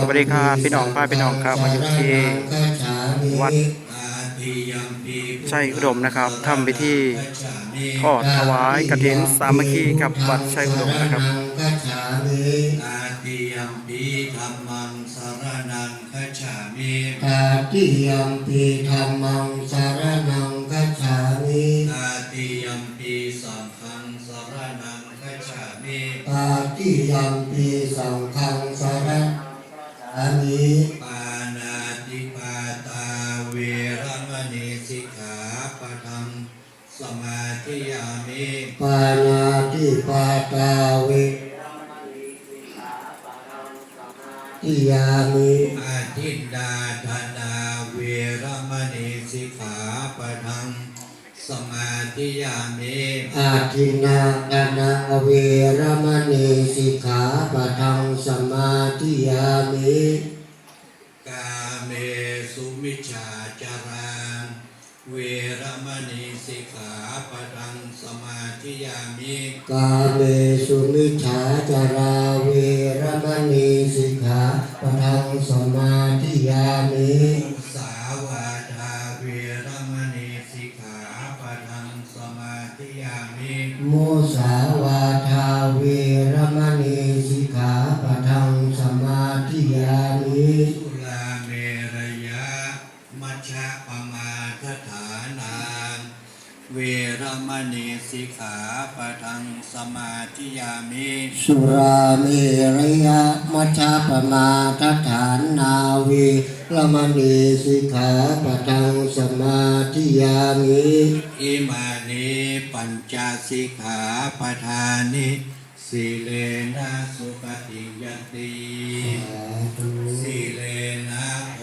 สวัสดีครับพี่น้องป้าพี่น้องครับมาอยู่ที่วัดชัยอุดมนะครับทำพิธีทอดถวายกฐินสามัคคีกับวัดชัยอุดมนะครับอาติยัมปีธรรมังสารนังคัจฉามิตาติยัมปีธรรมังสารนังกัจฉามิอาติยัมปีสังฆังสารนังคัจฉามิตาติยัมปีสังฆังสารนัง กัจฉามิปานาติปาตาเวรมณีสิกขาปะทังสมาธิยามิปานาติปาตาเวทิยามิอาทินดาธนาเวรมณีสิกขาปะทัง สมาธิยามิอาทินนาดานาเวรมณีสิกขาปะทังสมาธิยามิกาเมสุมิชฌาจาราเวรมณีสิกขาปะทังสมาธิยามิกาเมสุมิจฉาจาราเวรมณีสิกขาปะทังสมาธิยามิ มาธิยามิสุราเมรยะมัชฌะปมาทฐานนาเวรมณีสิกขาปะทังสมาธิยามิอิมานิปัญจสิกขาปทานิสีเลนะสุปฏิยันติสีเลนะ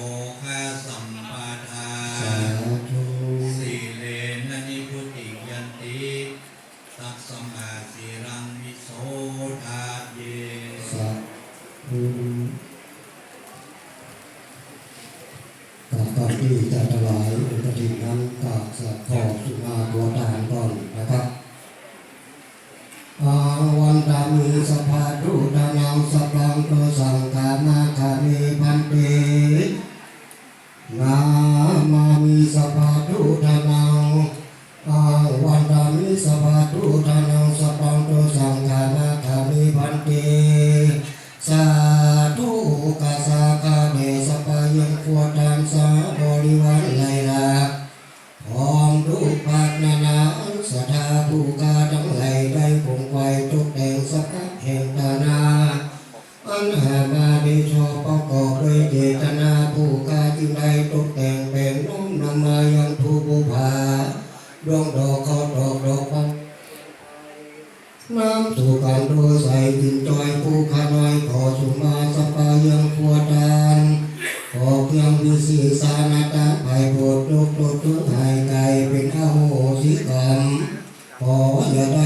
น้ำสุขันโดยใส่ดินจอยผู้ขาน้อยขอสุมาสปายังขัวดานขอเพียงวิสีสานาตาไผ่โบดทุกทุกทุกหายไกลเป็นอโหสิกรรมขออย่าได้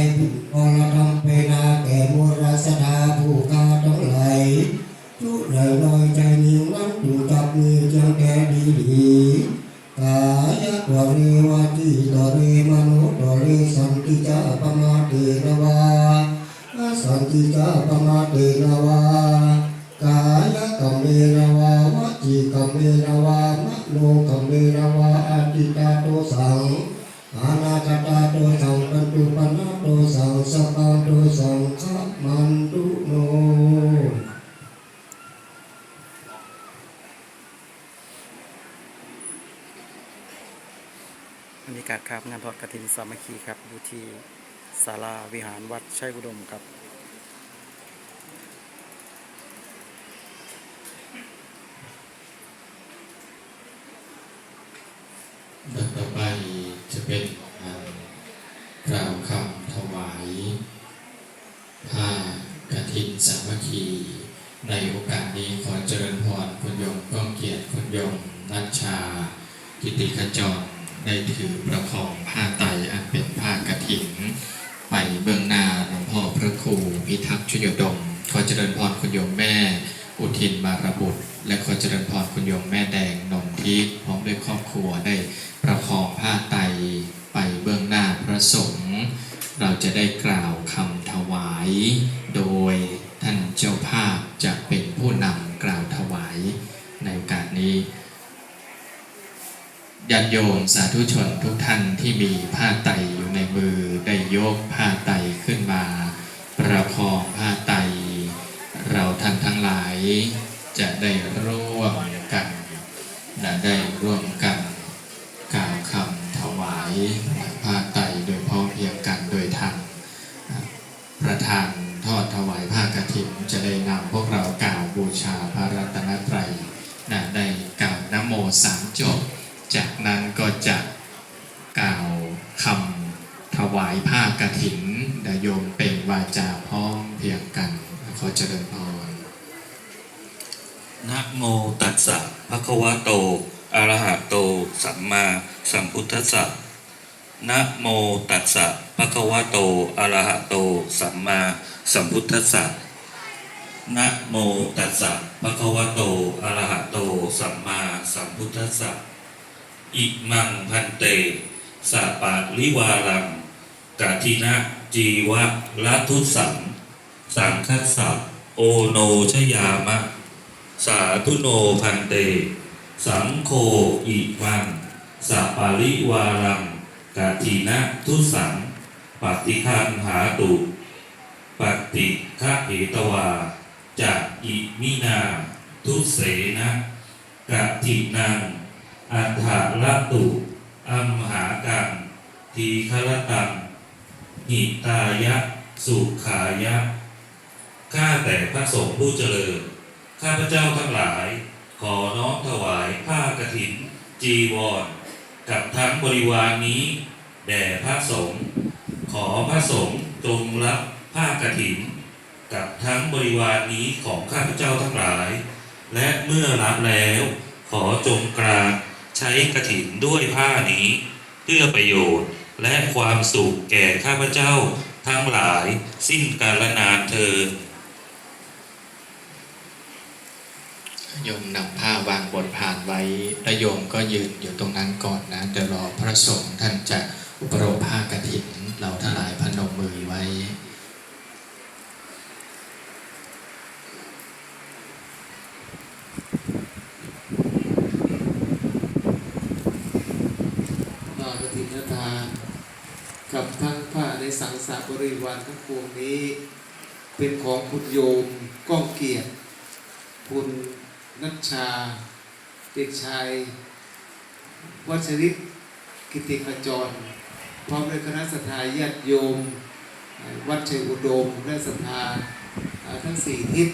ามโนกัมเมนะวาอติตาโตสังอานาคตาโตสังปันตุปันาโตสังสัพพะโตสังฆมันตุโนบรรยากาศครับงานทอดกฐินสามัคคีครับอยู่ที่ศาลาวิหารวัดชัยอุดมครับ ลำต่อไปจะเป็นการกล่าวคำถวายผ้ากฐินสามัคคี ในโอกาสนี้ขอเจริญพรคุณยมก้องเกียรติคุณยมนัชชา กิติขจรได้ถือประคองผ้าไตอันเป็นผ้ากฐิน ไปเบื้องหน้าหลวงพ่อพระครูพิทักษ์ชุยดม ขอเจริญพรคุณโยมแม่ อุทินมารบุตร และขอเจริญพรคุณโยมแม่แดงนนทิพย์พร้อมด้วยครอบครัวได้ประคองผ้าไตไปเบื้องหน้าพระสงฆ์เราจะได้กล่าวคำถวาย โดยท่านเจ้าภาพจะเป็นผู้นำกล่าวถวายในโอกาสนี้ญาติโยมสาธุชนทุกท่านที่มีผ้าไตอยู่ในมือได้ยกผ้าไตขึ้นมา ประคองผ้าไตรเราท่านทั้งหลาย จะได้ร่วมกันและได้ร่วมกันกล่าวคำถวายผ้าไตรโดยพร้อมเพียงกันโดยทางประธานทอดถวายผ้ากฐินจะได้นำพวกเรากล่าวบูชาพระรัตนตรัยนะได้กล่าวนโมสามจบ จากนั้นก็จะกล่าวคำถวายผ้ากฐินดโยมเป็นวาจาพร้อมเพียงกันขอเจริญพร นะโมตัสสะภะคะวะโตอะระหะโต สัมมาสัมพุทธัสสะนะโมตัสสะภะคะวะโตอะระหะโต สัมมาสัมพุทธัสสะนะโมตัสสะภะคะวะโตอะระหะโต สัมมาสัมพุทธัสสะอิมังพันเตสะปะลิวารังกาทินะจีวะละทุสังสังคัสสะโอโนชยามะ สาธุโนพันเต สังโฆอิมังสัปปาริวารังกาทีนะทุสังปฏิคันหาตุปฏิฆะเหตวาจากอิมินาทุเสนะกะทินังอัฏฐละตุอัมหากังทีฆรตังหิตายะ สุขายะ ข้าแต่พระสงฆ์ผู้เจริญ ข้าพเจ้าทั้งหลาย ขอน้อมถวายผ้ากฐิน จีวร กับทั้งบริวารนี้ แด่พระสงฆ์ขอพระสงฆ์จงรับผ้ากฐิน กับทั้งบริวารนี้ของข้าพเจ้าทั้งหลาย และเมื่อรับแล้ว ขอจงกราบใช้กฐินด้วยผ้านี้ เพื่อประโยชน์และความสุขแก่ข้าพเจ้าทั้งหลาย สิ้นกาลนานเธอ โยมนำผ้าวางบนผ่านไว้แล้วโยมก็ยืนอยู่ตรงนั้นก่อนนะเดี๋ยวรอพระสงฆ์ท่านจะอุปโลกผ้ากฐินเราทั้งหลายพนมมือไว้ปากฐินทานกับทั้งผ้าในสังสารบริวารทั้งปวงนี้ เป็นของคุณโยมก้องเกียรติคุณ นัชชา เด็กชาย วัชริตกิติขจร พร้อมด้วยคณะสัตยาญาติโยม วัดชัยอุดมและศรัทธาทั้งสี่ทิศ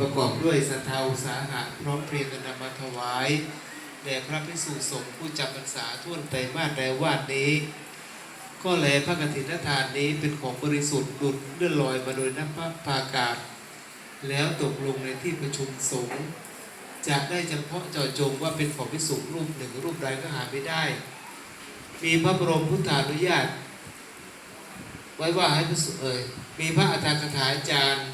ประกอบด้วยศรัทธาอุสาหะพร้อมเพรียงกันนำมาถวายแด่พระภิกษุสงฆ์ผู้จำพรรษาทั่วไตรมาสแรวาดนี้ ก็แลพระกฐินทานนี้เป็นของบริสุทธิ์หลุดเลื่อนลอยมาโดยน้ำพระพากาศ แล้วตกลงในที่ประชุมสงฆ์จะได้เฉพาะเจาะจงว่าเป็นของภิกษุรูปหนึ่งรูปใดก็หาไม่ได้ มีพระบรมพุทธานุญาต ไว้ว่าให้ภิกษุเอ่ยมีพระอาจารย์คาถาอาจารย์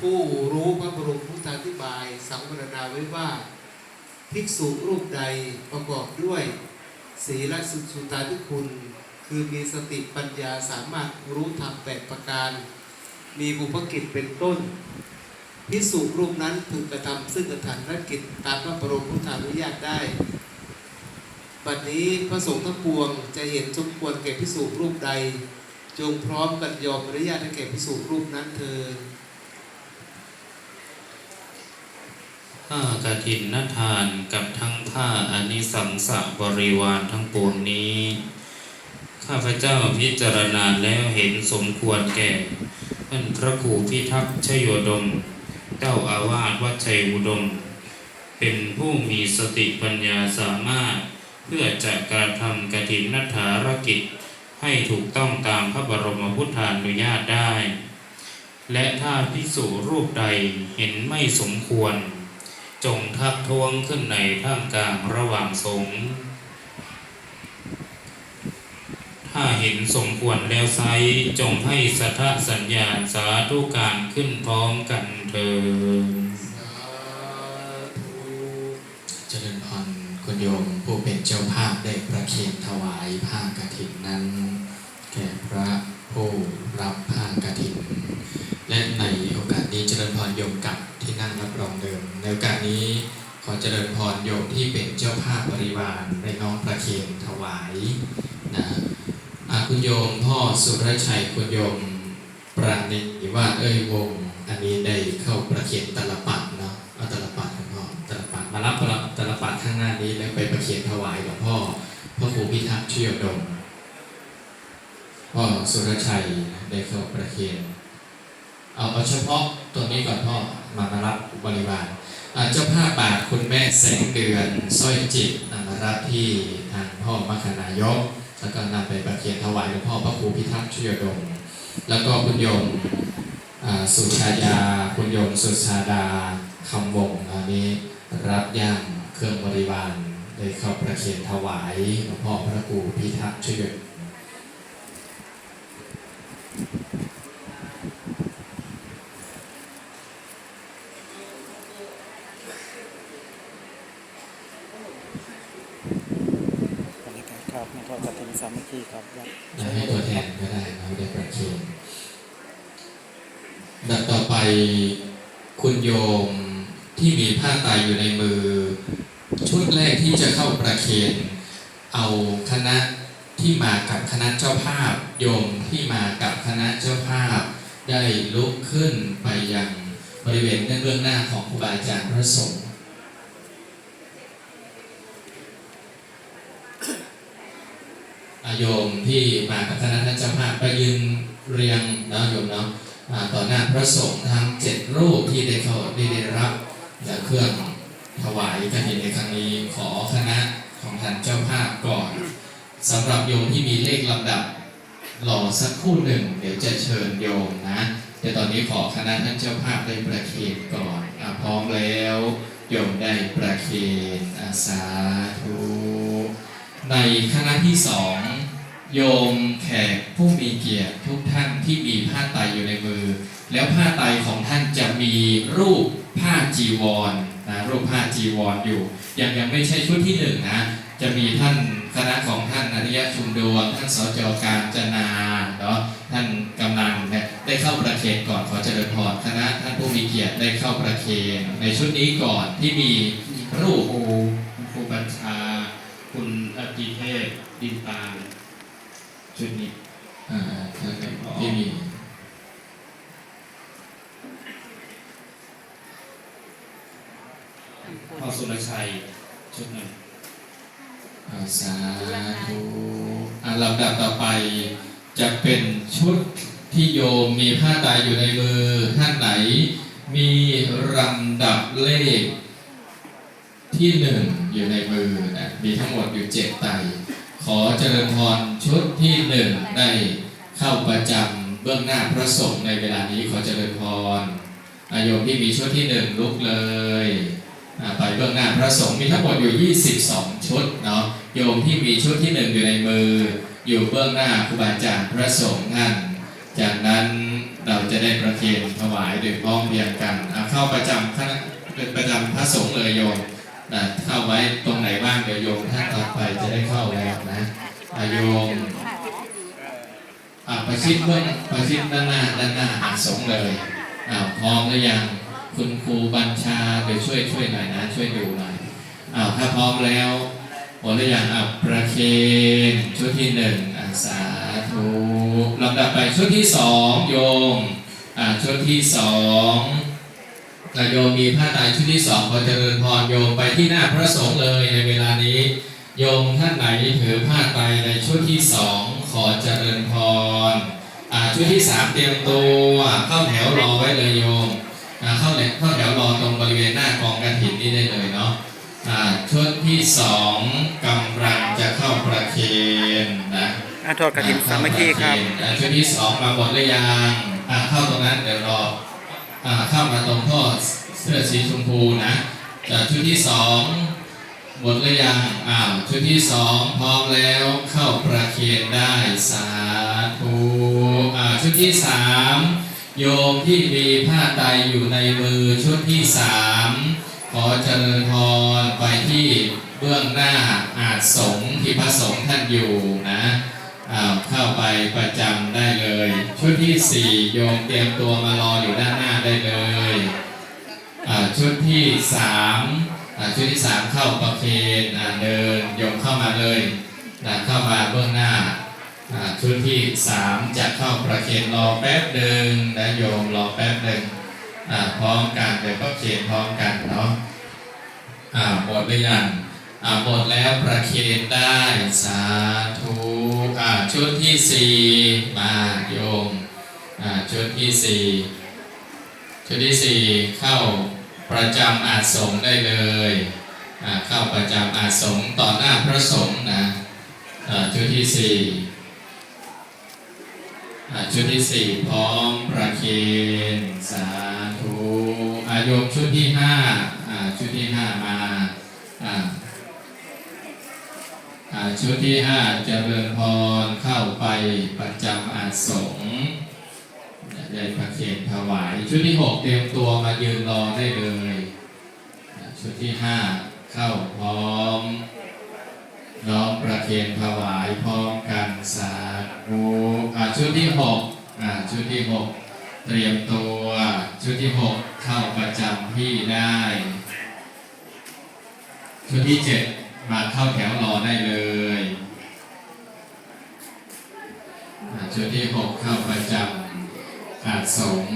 ผู้รู้พระบรมพุทธาธิบาย สังวรณาไว้ว่าภิกษุรูปใดประกอบด้วยศีลสุสุตาธิคุณ คือมีสติปัญญาสามารถรู้ธรรมแปดประการ มีบุพกิจเป็นต้น ภิกษุรูปนั้นพึงกระทำซึ่งกระทานกิจตามพระบรมพุทธานุญาตได้บัดนี้พระสงฆ์ทั้งปวงจะเห็นสมควรแก่ภิกษุรูปใด จงพร้อมกันยอมอนุญาตให้แก่ภิกษุรูปนั้นเถิดผ้ากฐินนทานกับทั้งผ้าอานิสังสะบริวารทั้งปวงนี้ ข้าพเจ้าพิจารณาแล้วเห็นสมควรแก่ท่านพระครูพิทักษ์ชโยดม เจ้าอาวาสวัดชัยอุดม เป็นผู้มีสติปัญญาสามารถ เพื่อจะการทำกฐินนัฐารกิจ ให้ถูกต้องตามพระบรมพุทธานุญาตได้ และถ้าพิสูรรูปใดเห็นไม่สมควร จงทักท้วงขึ้นในท่ามกลางระหว่างสงฆ์ ถ้า เห็นสมควรแล้วไซจงให้สัทธสัญญาสาธุการขึ้นพร้อมกันเถิดสาธุเจริญพรคุณโยมผู้เป็นเจ้าภาพได้ประเคนถวายผ้ากฐินนั้น แก่พระผู้รับผ้ากฐิน และในโอกาสนี้เจริญพรโยมกลับที่นั่งรับรองเดิม ในโอกาสนี้ขอเจริญพรโยมที่เป็นเจ้าภาพบริวารในน้อมประเคนถวายนะ คุณโยมพ่อสุรชัยคุณโยมปราณิหรือว่าเอ้ยวง อันนี้ได้เข้าประเคนตลปัดเนาะเอาตลปัดของพ่อตลปัดมารับตลปัดข้างหน้านี้แล้วไปประเคนถวายหลวงพ่อพระครูพิทักษ์ช่ยดมพ่อสุรชัยได้เข้าประเคนเอาเอาเฉพาะตรงนี้ก่อนพ่อมามารับบริวารเจ้าภาพบาทคุณแม่แสงเดือนสร้อยจิตนำมารับที่ทางพ่อมคณายก แล้วก็นำไปประเคียนถวายหลวงพ่อพระครูพิทักษ์ชโยดม แล้วก็คุณโยมอ่าสุชาดาคุณโยมสุชาดาคำวงตอันนี้รับย่างเครื่องบริวารได้เข้าประเคียนถวายหลวงพ่อพระครูพิทักษ์ช่วยดม บรรยากาศครับมาทอดกระถินสามัคคีครับวัด อยากให้ตัวแทนก็ได้นะได้ประเคนดับต่อไปคุณโยมที่มีผ้าไตรอยู่ในมือ ชุดแรกที่จะเข้าประเคนเอาคณะที่มากับคณะเจ้าภาพ โยม ที่มากับคณะเจ้าภาพ ได้ลุกขึ้นไปยังบริเวณด้านเบื้องหน้าของครูบาอาจารย์พระสงฆ์โยมที่มากับคณะท่านเจ้าภาพไปยืนเรียงนะโยมเนาะต่อหน้าพระสงฆ์ทั้งเจ็ดรูปที่ได้เข้าได้ได้รับเครื่องถวายกันในครั้งนี้ขอคณะของท่านเจ้าภาพก่อนสำหรับโยมที่มีเลขลำดับ รอสักครู่หนึ่ง เดี๋ยวจะเชิญโยมนะเดี๋ยวตอนนี้ขอคณะท่านเจ้าภาพได้ประเคนก่อนอพร้อมแล้วโยมได้ประเคนอาสาธุในคณะที่สองโยมแขกผู้มีเกียรติทุกท่านที่มีผ้าไตรอยู่ในมือ แล้วผ้าไตรของท่านจะมีรูปผ้าจีวรนะรูปผ้าจีวรอยู่ยังยังไม่ใช่ชุดที่หนึ่งนะ จะมีท่านคณะของท่านอริยชุมดวง ท่านสจการจนาเนาะท่านกำนันเนี่ยได้เข้าประเคนก่อนขอเจริญพรคณะท่านผู้มีเกียรติได้เข้าประเคนในชุดนี้ก่อนที่มีรูปครูครูบัญชา คุณอติเทพดินตาลชุดนี้อ่าที่มีพ่อสุรชัยชุดหนึ่งอา สาธุอ่าลำดับต่อไปจะเป็นชุดที่โยมมีผ้าไตรอยู่ในมือท่านไหน มีลำดับเลขที่หนึ่งอยู่ในมือนะมีทั้งหมดอยู่เจ็ดไต ขอเจริญพรชุดที่หนึ่งได้เข้าประจำเบื้องหน้าพระสงฆ์ในเวลานี้ขอเจริญพรอาโยมที่มีชุดที่หนึ่งลุกเลยไปเบื้องหน้าพระสงฆ์มีทั้งหมดอยู่ 22 ชุดเนาะ โยมที่มีชุดที่หนึ่งอยู่ในมือ อยู่เบื้องหน้าครูบาอาจารย์พระสงฆ์ท่านจากนั้นเราจะได้ประเคนถวายโดยพร้อมเพียงกันอ่าเข้าประจำคณะเป็นประจำพระสงฆ์เลยโยมนะเข้าไว้ตรงไหนบ้างเดี๋ยวโยมท่านต่อไปจะได้เข้าแล้วนะอาโยมอาประชิดเบื้องประชิดด้านหน้าด้านหน้าอาสงเลยอ่าพร้อมหรือยังคุณครูบัญชาเดี๋ยวช่วยช่วยหน่อยนะ ช่วยดูหน่อยอ้าวถ้าพร้อมแล้ว หมดหรือยังอะประเคนชุดที่หนึ่งอะสาธุลำดับไปชุดที่สองโยมอะชุดที่สองอะโยมมีผ้าไตรชุดที่สองขอเจริญพรโยมไปที่หน้าพระสงฆ์เลยในเวลานี้ โยมท่านไหนถือผ้าไตรในชุดที่สองขอเจริญพรอะชุดที่สามเตรียมตัวเข้าแถวรอไว้เลยโยมอ่าเข้าแถวเข้าแถวรอตรงบริเวณหน้ากองกระถินนี่ได้เลยเนาะ ชุดที่สองกำลังจะเข้าประเคนนะอ่าทอดกระถินสามัคคีครับอ่าชุดที่สองมาหมดหรือยังอ่าเข้าตรงนั้นเดี๋ยวรออ่าเข้ามาตรงพ่อเสื้อสีชมพูนะอ่าชุดที่สองหมดหรือยังอ้าวชุดที่สองพร้อมแล้วเข้าประเคนได้สาธุอ่าชุดที่สามโยมที่มีผ้าไตรอยู่ในมือชุดที่สามข อเจริญพรไปที่เบื้องหน้าอาจสงที่พระสงฆ์ท่านอยู่นะเข้าไปประจำได้เลย ชุดที่สี่โยมเตรียมตัวมารออยู่ด้านหน้าได้เลยชุดที่สามชุดที่สามเข้าประเคนเดินโยมเข้ามาเลยอ่าเข้ามาเบื้องหน้าชุดที่สามจะเข้าประเคนรอแป๊บหนึ่งนะโยมรอแป๊บหนึ่งพร้อมกันเดี๋ยวก็เขียนพร้อมกันเนาะ อ่าหมดหรือยังอ่าหมดแล้วประเคนได้สาธุอ่าชุดที่สี่มาโยมอ่าชุดที่สี่ชุดที่สี่เข้าประจำอาสงได้เลยอ่าเข้าประจำอาสงต่อหน้าพระสงฆ์นะอ่าชุดที่สี่อ่าชุดที่สี่พร้อมประเคนสาธุอาโยมชุดที่ห้า ชุดที่ห้ามาอ่าอ่าชุดที่ห้าเจริญพรเข้าไปประจำอาสงได้ประเคนถวาย ชุดที่หกเตรียมตัวมายืนรอได้เลย ชุดที่ห้าเข้าพร้อมน้อมประเคนถวายพร้อมกันสาธุอ่าชุดที่หกอ่าชุดที่หกเตรียมตัวชุดที่หกเข้าประจำที่ได้ ชุดที่เจ็ดมาเข้าแถวรอได้เลยชุดที่หกเข้าประจำอาสง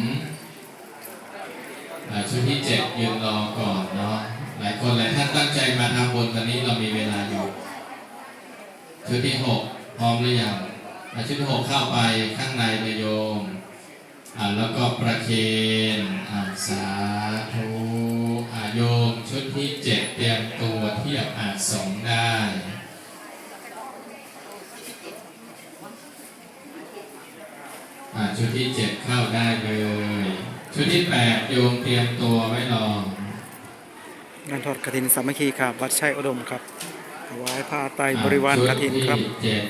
ชุดที่เจ็ดยืนรอก่อนเนาะหลายคนหลายท่านตั้งใจมาทำบุญตอนนี้เรามีเวลาอยู่ ชุดที่หกพร้อมหรือยังชุดที่หกเข้าไปข้างในเลยโยมแล้วก็ประเคนสาธุอาโยมชุดที่เจ็ด สงฆ์ได้อ่าชุดที่เจ็ดเข้าได้เลย ชุดที่แปดโยมเตรียมตัวไว้รองงานทอดกฐินสามัคคีครับ วัดชัยอุดมครับถวายผ้าไตรบริวารกฐินครับชุดที่เจ็ด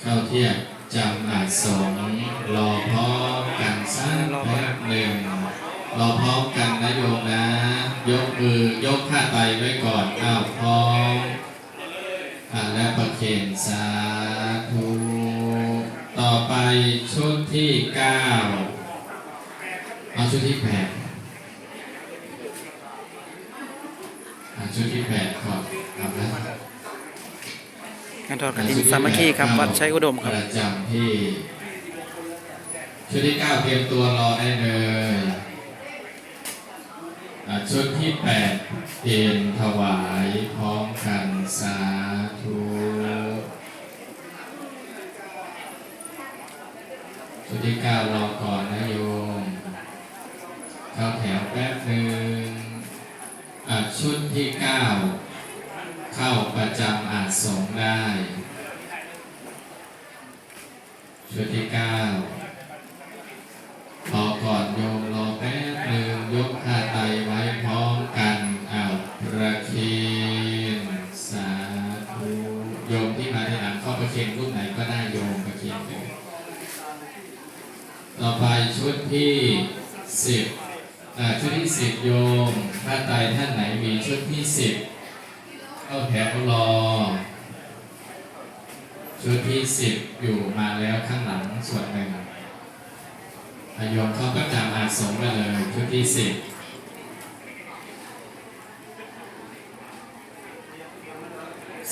เข้าเทียบจำอาสงฆ์รอพร้อมกันสักแป๊บหนึ่ง รอพร้อมกันนะโยมนะ ยกมือยกผ้าไตรไว้ก่อนอ้าวพร้อมอ่าและประเคนสาธุต่อไปชุดที่เก้าเอาชุดที่แปดอ่าชุดที่แปดก่อนเอาละงานทอดกฐินสามัคคีครับวัดชัยอุดมครับประจำที่ชุดที่เก้าเตรียมตัวรอได้เลยอ่า ชุดที่แปดเตรียมถวายพร้อมกันสาธุชุดที่เก้ารอก่อนนะโยม เข้าแถวแป๊บหนึ่งอชุดที่เก้าเข้าประจำอาจสงได้ ชุดที่เก้า ที่สิบชุดที่สิบโยมผ้าไตรท่านไหนมีชุดที่สิบเข้าแถวรอ ชุดที่สิบอยู่มาแล้วข้างหลังส่วนหนึ่งโยมเขาก็จำอาสงไปเลยชุดที่สิบ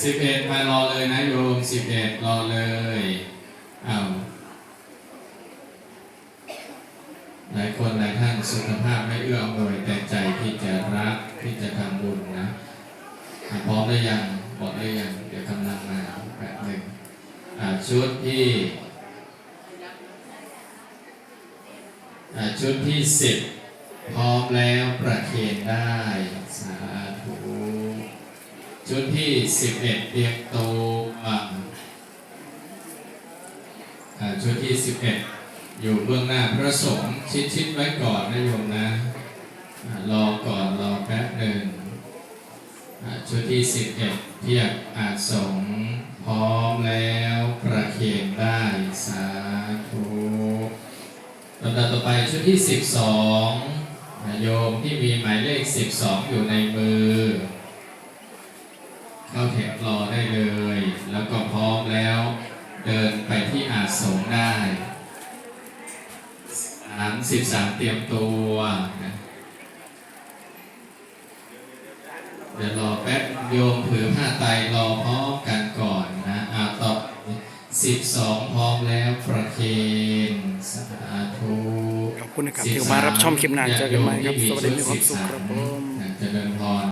สิบเอ็ดมารอเลยนะโยมสิบเอ็ดรอเลยอ้าวห ลายคนหลายท่านสุขภาพไม่เอื้ออำนวยแต่ใจที่จะรักที่จะทำบุญนะพร้อมหรือยังบอกหรือยังเดี๋ยวกำลังมาแป๊บหนึ่งชุดที่ชุดที่สิบพร้อมแล้วประเคนได้สาธุชุดที่สิบเอ็ดเตรียมตัวอ่าอ่าชุดที่สิบเอ็ด อยู่เบื้องหน้าพระสงฆ์ชิดชิดๆไว้ก่อนนะโยมนะรอก่อนรอแป๊บหนึ่งชุดที่สิบเอ็ดเทียบอาสงพร้อมแล้วประเคนได้สาธุลำดับต่อไปชุดที่สิบสองโยมที่มีหมายเลขสิบสองอยู่ในมือ เข้าแถวรอได้เลย แล้วก็พร้อมแล้วเดินไปที่อาสงได้ สิบสามเตรียมตัวเดี๋ยวรอแป๊บโยมผือผ้าไตรอพร้อมกันก่อนนะอาตอบสิบสองพร้อมแล้วประเคนสาธุขอบคุณนะครับที่มารับชมคลิปนานเจอกันไหมครับสวัสดีความสุขครับผมเจรินพร